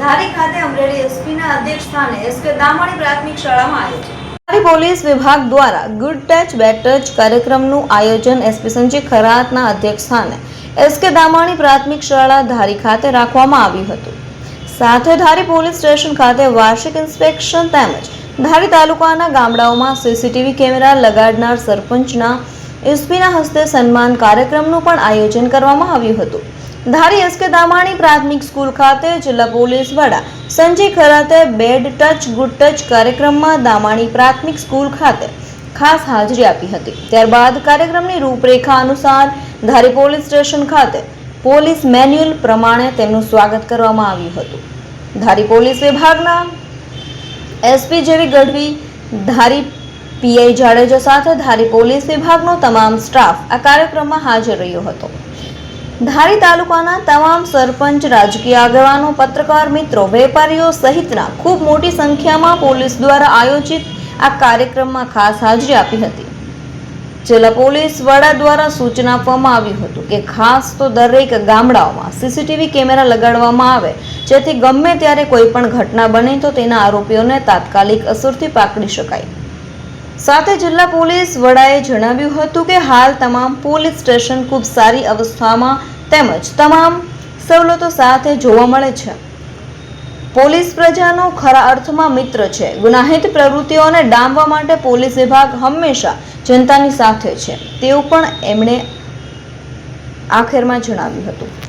ધારી ખાતે અમરેલી એસપીના અધ્યક્ષ એસકે દામણી પ્રાથમિક શાળામાં આયોજન ધારી પોલીસ વિભાગ દ્વારા ગુડ ટચ, બેડ ટચ કાર્યક્રમનું આયોજન એસપી સંજીવ ખરાતના અધ્યક્ષ એસકે દામાણી પ્રાથમિક શાળા ધારી ખાતે રાખવામાં આવ્યું હતું. સાથે ધારી પોલીસ સ્ટેશન ખાતે વાર્ષિક ઇન્સ્પેક્શન તેમજ ધારી તાલુકાના ગામડાઓમાં સીસીટીવી કેમેરા લગાડનાર સરપંચના એસપીના હસ્તે સન્માન કાર્યક્રમનું પણ આયોજન કરવામાં આવ્યું હતું. ધારી એસકે દામાણી પ્રાથમિક સ્કૂલ ખાતે જિલ્લા પોલીસ વડા Sanjay Kharate bad touch, good touch કાર્યક્રમમાં દામાણી પ્રાથમિક સ્કૂલ ખાતે ખાસ હાજરી આપી હતી. ત્યારબાદ કાર્યક્રમની રૂપરેખા અનુસાર ધારી પોલીસ સ્ટેશન ખાતે પોલીસ મેન્યુઅલ પ્રમાણે તેમનું સ્વાગત કરવામાં આવ્યું હતું. ધારી પોલીસ વિભાગના એસપી જેવી ગઢવી, ધારી પીઆઈ જાડેજા સાથે ધારી પોલીસ વિભાગનો તમામ સ્ટાફ આ કાર્યક્રમમાં હાજર રહ્યો હતો. ધારી તાલુકાના તમામ સરપંચ, રાજકીય આગેવાનો, પત્રકાર મિત્રો, વેપારીઓ સહિતના ખૂબ મોટી સંખ્યામાં પોલીસ દ્વારા આયોજિત આ કાર્યક્રમમાં ખાસ હાજરી આપી હતી. જિલ્લા પોલીસ વડા દ્વારા સૂચના આપવામાં આવ્યું હતું કે ખાસ તો દરેક ગામડાઓમાં સીસીટીવી કેમેરા લગાડવામાં આવે, જેથી ગમે ત્યારે કોઈ પણ ઘટના બને તો તેના આરોપીઓને તાત્કાલિક અસરથી પાકડી શકાય. સાથે જિલ્લા પોલીસ વડાએ જણાવ્યું હતું કે હાલ તમામ પોલીસ સ્ટેશન ખૂબ સારી અવસ્થામાં તેમજ તમામ સવલતો સાથે જોવા મળે છે. પોલીસ પ્રજાનો ખરા અર્થમાં મિત્ર છે. ગુનાહિત પ્રવૃત્તિઓને ડામવા માટે પોલીસ વિભાગ હંમેશા જનતાની સાથે છે. તેવું પણ એમણે આખેરમાં જણાવ્યું હતું.